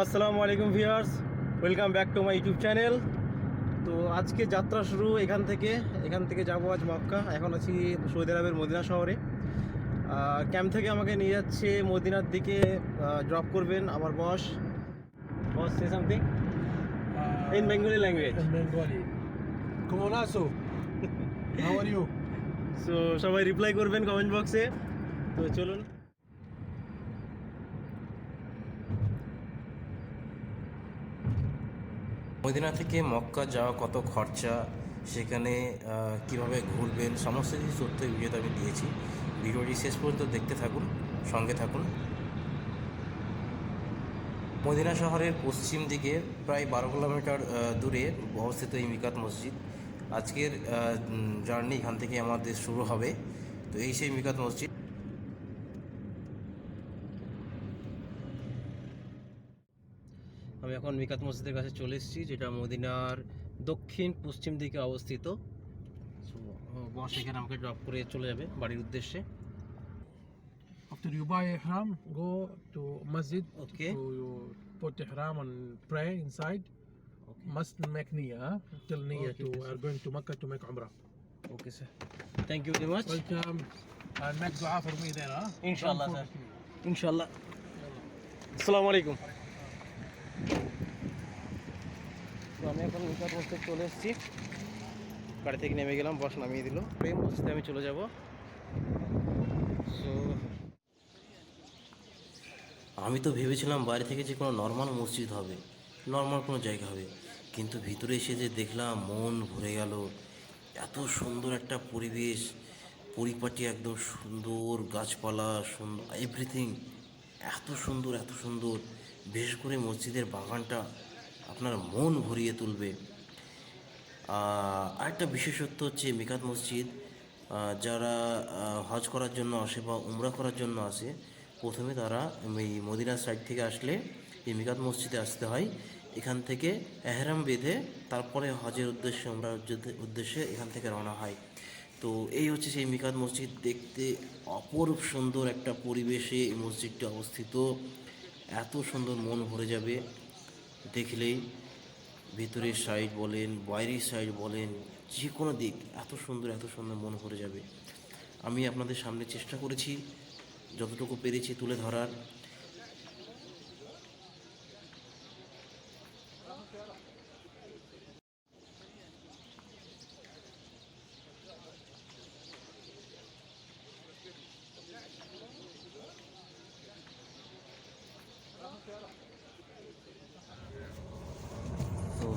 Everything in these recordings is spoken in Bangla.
আসসালামু আলাইকুম viewers welcome back to my YouTube channel. তো আজকে যাত্রা শুরু এখান থেকে এখান থেকে যাব আজ মক্কা। এখন আছি সৌদি আরবের মদিনা শহরে। ক্যাম্প থেকে আমাকে নিয়ে যাচ্ছে মদিনার দিকে ড্রপ করবেন আমার boss. Boss say something in Bengali language are so সবাই রিপ্লাই করবেন কমেন্ট বক্সে তো চলুন। মদিনা থেকে মক্কা যাওয়া কত খরচা, সেখানে কীভাবে ঘুরবেন, সমস্ত কিছু তথ্য ভিডিওতে আমি দিয়েছি। ভিডিওটি শেষ পর্যন্ত দেখতে থাকুন, সঙ্গে থাকুন। মদিনা শহরের পশ্চিম দিকে প্রায় বারো কিলোমিটার দূরে অবস্থিত এই মিকাত মসজিদ। আজকের জার্নি এখান থেকে আমাদের শুরু হবে। তো এই সেই মিকাত মসজিদ। আমি এখন মিকাত মসজিদের কাছে চলে এসেছি যেটা মদিনার দক্ষিণ পশ্চিম দিকে অবস্থিত So, বস এখানে আমাকে ড্রপ করে চলে যাবে বাড়ির উদ্দেশ্যে After you buy ihram, go to masjid. Okay. To you put ihram and pray inside. Must make niyyah. Huh? Tell niyyah Okay, to okay, are going to Makkah to make umrah. Okay sir thank you very much Welcome and make dua for me there. Huh? Inshallah, Don't sir. forget me. ইনশাল্লাহ আসসালামু আলাইকুম তো আমি এখন মিকাত মসজিদ চলে এসেছি। গাড়ি থেকে নেমে গেলাম বস নামিয়ে দিল। এই মসজিদে আমি চলে যাব। সো আমি তো ভেবেছিলাম বাইরে থেকে যে কোনো নর্মাল মসজিদ হবে নর্মাল কোনো জায়গা হবে। কিন্তু ভিতরে এসে যে দেখলাম মন ভরে গেল। এত সুন্দর একটা পরিবেশ, পরিপাটি একদম সুন্দর, গাছপালা সুন্দর এভরিথিং এত সুন্দর এত সুন্দর। বিশেষ করে মসজিদের বাগানটা আপনার মন ভরিয়ে তুলবে। আরেকটা বিশেষত্ব হচ্ছে মিকাত মসজিদ যারা হজ করার জন্য আসে বা উমরা করার জন্য আসে, প্রথমে তারা এই মদিনার সাইড থেকে আসলে এই মিকাত মসজিদে আসতে হয়। এখান থেকে এহরাম বেঁধে তারপরে হজের উদ্দেশ্যে আমরা উদ্দেশ্যে এখান থেকে রওনা হয়। তো এই হচ্ছে সেই মিকাত মসজিদ দেখতে অপরূপ সুন্দর একটা পরিবেশে এই মসজিদটি অবস্থিত। এত সুন্দর মন ভরে যাবে। দেখলেই ভিতরের সাইড বলেন, বাইরের সাইড বলেন যে কোনো দিক, এত সুন্দর এত সুন্দর মন ভরে যাবে। আমি আপনাদের সামনে চেষ্টা করেছি, যতটুকু পেরেছি তুলে ধরার।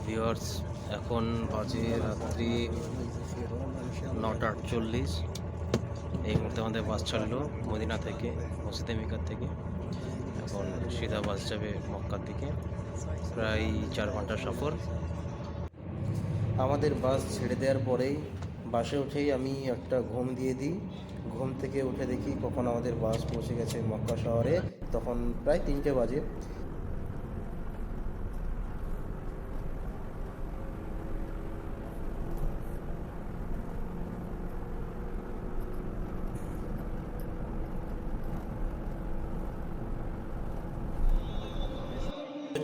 তো ভিউয়ার্স, এখন বাজে রাত্রি নটা আটচল্লিশ। এই মুহূর্তে আমাদের বাস ছাড়লো মদিনা থেকে, মসজিদে মিকার থেকে। এখন সিধা বাস যাবে মক্কার দিকে। প্রায় চার ঘণ্টা সফর। আমাদের বাস ছেড়ে দেওয়ার পরেই বাসে উঠেই আমি একটা ঘুম দিয়ে দিই। ঘুম থেকে উঠে দেখি কখন আমাদের বাস পৌঁছে গেছে মক্কা শহরে। তখন প্রায় তিনটে বাজে।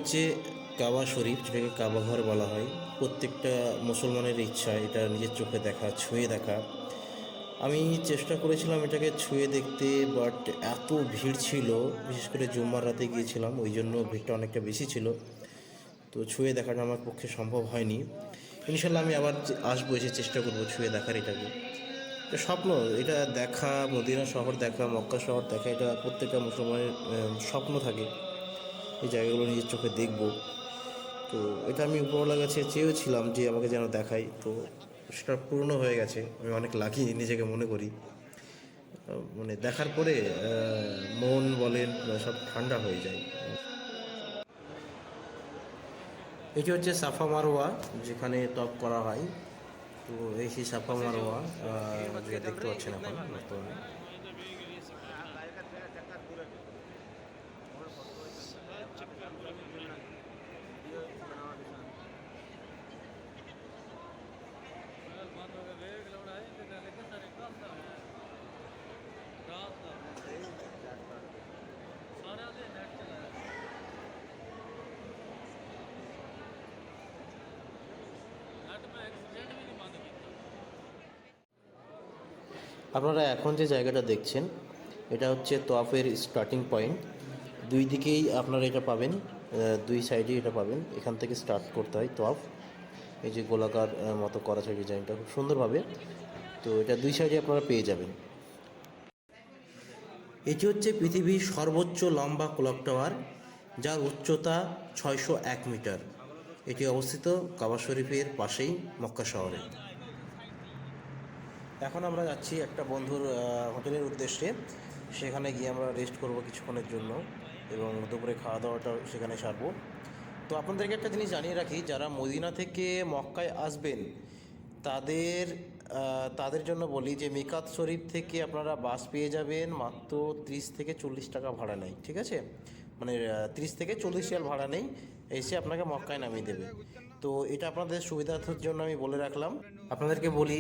হচ্ছে কাবা শরীফ, যেটাকে কাবা ঘর বলা হয়। প্রত্যেকটা মুসলমানের ইচ্ছা, এটা নিজের চোখে দেখা, ছুঁয়ে দেখা। আমি চেষ্টা করেছিলাম এটাকে ছুঁয়ে দেখতে বাট এত ভিড় ছিল, বিশেষ করে জুম্মার রাতে গিয়েছিলাম, ওই জন্য ভিড়টা অনেকটা বেশি ছিল। তো ছুঁয়ে দেখাটা আমার পক্ষে সম্ভব হয়নি। ইনশাল্লাহ আমি আবার আসব, এসে চেষ্টা করব ছুঁয়ে দেখার এটাকে। এটা স্বপ্ন, এটা দেখা, মদিনা শহর দেখা, মক্কা শহর দেখা, এটা প্রত্যেকটা মুসলমানের স্বপ্ন থাকে। এই জায়গাগুলো নিজের চোখে দেখব। তো এটা আমি উপরওয়ালার কাছে চেয়েছিলাম যে আমাকে যেন দেখাই তো সেটা পূর্ণ হয়ে গেছে। আমি অনেক লাকি নিজেকে মনে করি। মানে দেখার পরে মন বলেন সব ঠান্ডা হয়ে যায়। এটি হচ্ছে সাফা মারোয়া যেখানে টপ করা হয়। তো এই সেই সাফা মারোয়া দেখতে পাচ্ছেন এখন বর্তমানে। আপনারা এখন যে জায়গাটা দেখছেন, এটা হচ্ছে তোয়াফের স্টার্টিং পয়েন্ট দুই দিকেই আপনারা এটা পাবেন দুই সাইডেই এটা পাবেন। এখান থেকে স্টার্ট করতে হয় তোয়াফ। এই যে গোলাকার মতো করা যায় ডিজাইনটা খুব সুন্দরভাবে। তো এটা দুই সাইডে আপনারা পেয়ে যাবেন। এটি হচ্ছে পৃথিবীর সর্বোচ্চ লম্বা ক্লক টাওয়ার যার উচ্চতা ছয়শো এক মিটার। এটি অবস্থিত কাবা শরীফের পাশেই মক্কা শহরে। এখন আমরা যাচ্ছি একটা বন্ধুর হোটেলের উদ্দেশ্যে। সেখানে গিয়ে আমরা রেস্ট করব কিছুক্ষণের জন্য এবং দুপুরে খাওয়া দাওয়াটা সেখানে সারবো। তো আপনাদেরকে একটা জিনিস জানিয়ে রাখি, যারা মদিনা থেকে মক্কায় আসবেন, তাদের তাদের জন্য বলি যে মিকাত শরীফ থেকে আপনারা বাস পেয়ে যাবেন মাত্র ত্রিশ থেকে চল্লিশ টাকা ভাড়া নেই, ঠিক আছে? মানে ত্রিশ থেকে চল্লিশ রিয়াল ভাড়া নেই, এসে আপনাকে মক্কায় নামিয়ে দেবে। তো এটা আপনাদের সুবিধার্থের জন্য আমি বলে রাখলাম। আপনাদেরকে বলি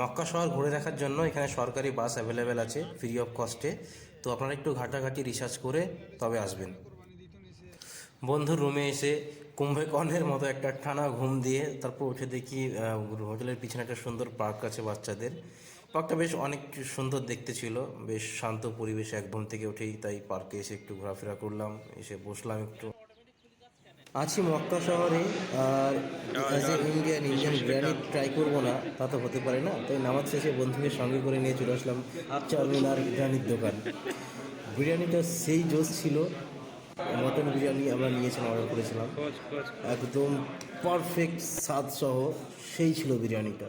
মক্কা শহর ঘুরে দেখার জন্য এখানে সরকারি বাস অ্যাভেলেবেল আছে ফ্রি অফ কস্টে তো আপনারা একটু ঘাটাঘাটি রিসার্চ করে তবে আসবেন। বন্ধুর রুমে এসে কুম্ভকর্ণের মতো একটা টানা ঘুম দিয়ে তারপর উঠে দেখি হোটেলের পিছনে একটা সুন্দর পার্ক আছে বাচ্চাদের। পার্কটা বেশ অনেক সুন্দর দেখতে ছিল, বেশ শান্ত পরিবেশ এক ঘুম থেকে উঠেই তাই পার্কে এসে একটু ঘোরাফেরা করলাম, এসে বসলাম একটু। আছি মক্কা শহরে, আর as a Indian Indian biryani try করব না, তা তো হতে পারে না। তাই নামাজ শেষে বন্ধুকে সঙ্গে করে নিয়ে চলে আসলাম চারমিনার বিরিয়ানির দোকান। বিরিয়ানিটা সেই জোস ছিল, মটন বিরিয়ানি আমরা নিয়েছিলাম অর্ডার করেছিলাম। একদম পারফেক্ট স্বাদ সহ সেই ছিল বিরিয়ানিটা।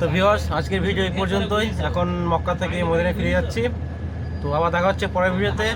তো ভিওস আজকের ভিডিও এই পর্যন্তই। এখন মক্কা থেকে মদিনায় ফিরে যাচ্ছি। তো আবার দেখা হচ্ছে পরের ভিডিওতে